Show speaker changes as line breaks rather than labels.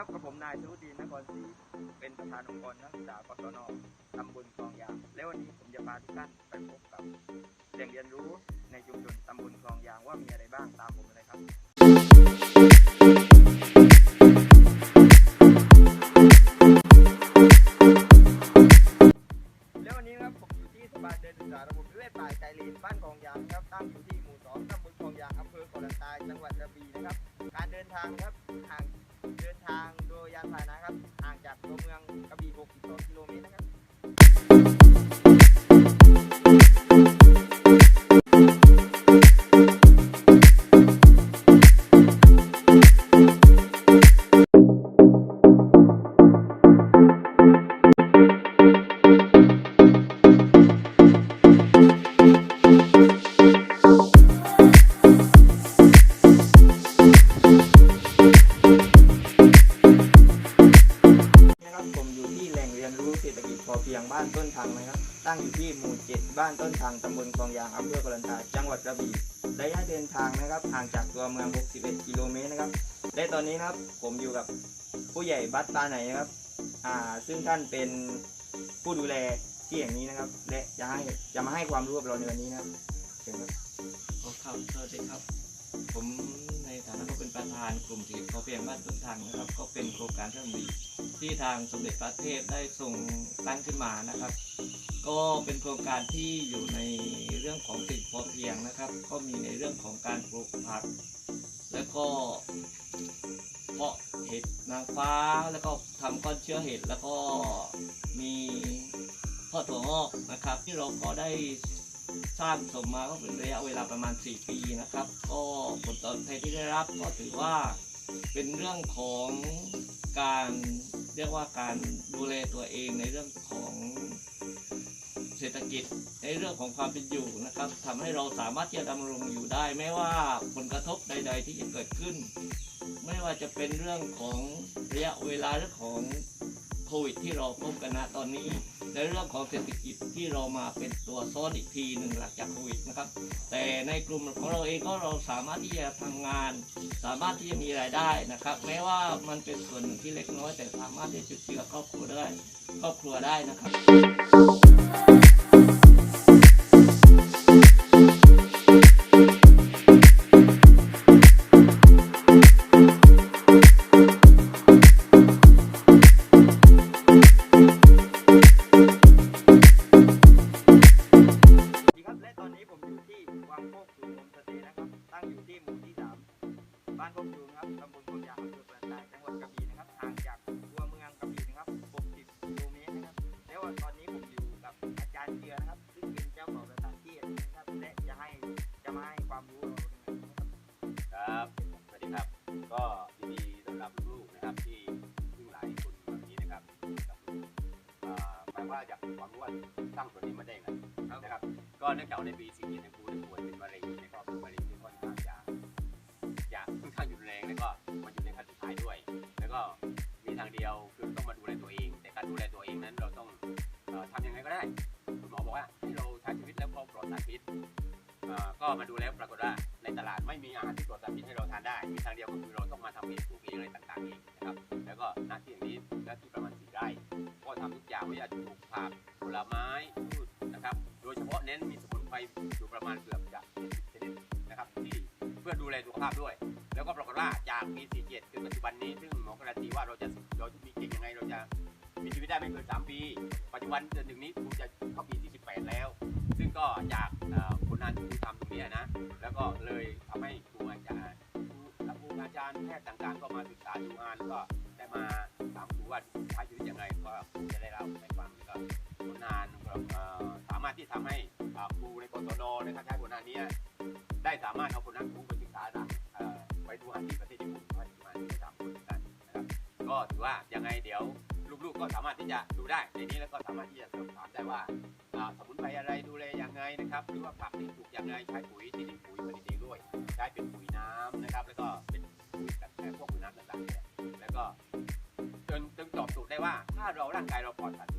ครับกับผมนายสุดีนครศรีเป็นประธานองค์กรนักศึกษากศนตำบลคลองยาง และวันนี้ผมจะพาทุกท่านไปพบกับแหล่งเรียนรู้ในชุมชนตำบลคลองยางว่ามีอะไรบ้างตามผมเลยครับแล้ววันนี้ครับผมอยู่ที่สะพานเดินศึกษาระบบนิเวศป่าใจเลนบ้านคลองยางครับตั้งอยู่ที่หมู่สองตำบลคลองยางอำเภอโขลันตายจังหวัดกระบี่นะครับ การเดินทางครับห่าง ทางโดยยานพาหนะครับห่างจากตัวเมืองกระบี่6กิโล บ้านต้นทางตำบลคลองยางอำเภอกลันตาจังหวัดกระบี่ระยะเดินทางนะครับห่างจากตัวเมือง 61 กิโลเมตรนะครับและตอนนี้นะครับผมอยู่กับผู้ใหญ่บัตตาไหนนะครับอ่าซึ่งท่านเป็นผู้ดูแลที่แห่งนี้นะครับ และจะให้จะมาให้ความรู้กับเราในวันนี้นะครับเชิญครับ
ขอครับสวัสดีครับ ผมในฐานะก็เป็นประธานกลุ่มที่พอเพียงบ้านต้นทางนะครับ ก็เป็นโครงการเรื่องดีที่ทางสมเด็จพระเทพได้ส่งตั้งขึ้นมานะครับ ก็เป็นโครงการที่อยู่ในเรื่องของสิ่งพอเพียงนะครับ ก็มีในเรื่องของการปลูกผัก แล้วก็เพาะเห็ดนางฟ้าแล้วก็ทำก้อนเชื้อเห็ดแล้วก็มีทอดถั่วงอกนะครับ ที่เราก็ได้สร้างสมมาก็เป็นระยะเวลาประมาณ 4 ปีนะครับ ก็ผลตอบแทนที่ได้รับก็ถือว่าเป็นเรื่องของการเรียกว่าการดูแลตัวเองในเรื่องของ กิจในเรื่องของความเป็นอยู่นะครับทำให้เราสามารถที่จะดำรงอยู่ได้ ไม่ว่าผลกระทบใด ๆ ที่จะเกิดขึ้น ไม่ว่าจะเป็นเรื่องของระยะเวลาเรื่องของโควิดที่เราพบกันณตอนนี้ในเรื่องของเศรษฐกิจที่เรามาเป็นตัวซ้อนอีกทีหนึ่งหลังจากโควิดนะครับ แต่ในกลุ่มของเราเองก็เราสามารถที่จะทำงาน สามารถที่จะมีรายได้นะครับ แม้ว่ามันเป็นส่วนหนึ่งที่เล็กน้อย แต่สามารถที่จะจุดเจือครอบครัวได้ครอบครัวได้นะครับ
ว่าอยากความรู้ว่า
ตั้งตัวนี้มาได้ไงนะครับ ก็เนื่องจากในปีสี่เนยครูได้ป่วยเป็นมะเร็งนะครับเป็นมะเร็งที่ค่อนข้างจะจะค่อนข้างอยู่รุนแรงแล้วก็มาอยู่ในขั้นสุดท้ายด้วย แล้วก็มีทางเดียวคือต้องมาดูแลตัวเอง แต่การดูแลตัวเองนั้นเราต้องเอ่อทำยังไงก็ได้คุณหมอบอกว่าให้เราใช้ชีวิตแล้วก็ปลอดสารพิษเอ่อก็มาดูแล้วปรากฏว่าในตลาดไม่มีอาหารที่ปลอดสารพิษให้เราทานได้ มีทางเดียวก็คือเราต้องมาทำเองปลูกเองอะไรต่างๆเองนะครับ ปลูกผักผลไม้พืชนะครับ โดยเฉพาะเน้นมีสมุนไพรอยู่ประมาณเกือบจะ70ชนิดนะครับที่เพื่อดูแลสุขภาพด้วย แล้วก็ปรากฏว่าจากปี 47 ถึงปัจจุบันนี้ ซึ่งหมอการันตีว่าเราจะเราจะมีเก่งยังไงเราจะมีชีวิตได้ไม่เกิน 3 ปี ปัจจุบันเดือนหนึ่งนี้ครูจะเข้าปีที่18 แล้ว ซึ่งก็จากผลงานที่ทำตรงนี้นะ แล้วก็เลยทำให้ครูอาจารย์ครูและครูอาจารย์แพทย์ต่างๆ ก็มาศึกษาดูงานแล้วก็ได้มา ถามครูว่าใช้ชีวิตยังไงก็จะได้เล่าให้ฟังแล้วก็ผลงานก็เอ่อสามารถที่ทำให้ครูในกศนนะครับใช้ผลงานนี้ได้สามารถเอาผลงานครูไปศึกษาต่างไปดูงานที่ประเทศญี่ปุ่นไปดูงาที่ตางประเทศกันนะครับก็ถือว่ายังไงเดี๋ยวลูกๆก็สามารถที่จะดูได้ในนี้แล้วก็สามารถที่จะสอบถามได้ว่าสมุนไพรอะไรดูแลยังไงนะครับหรือว่าผักที่ปลูกยังไงใช้ปุ๋ยที่ดินปุ๋ยผลิตด้วยใช้เป็นาเราร่างกายเราปลอดสาร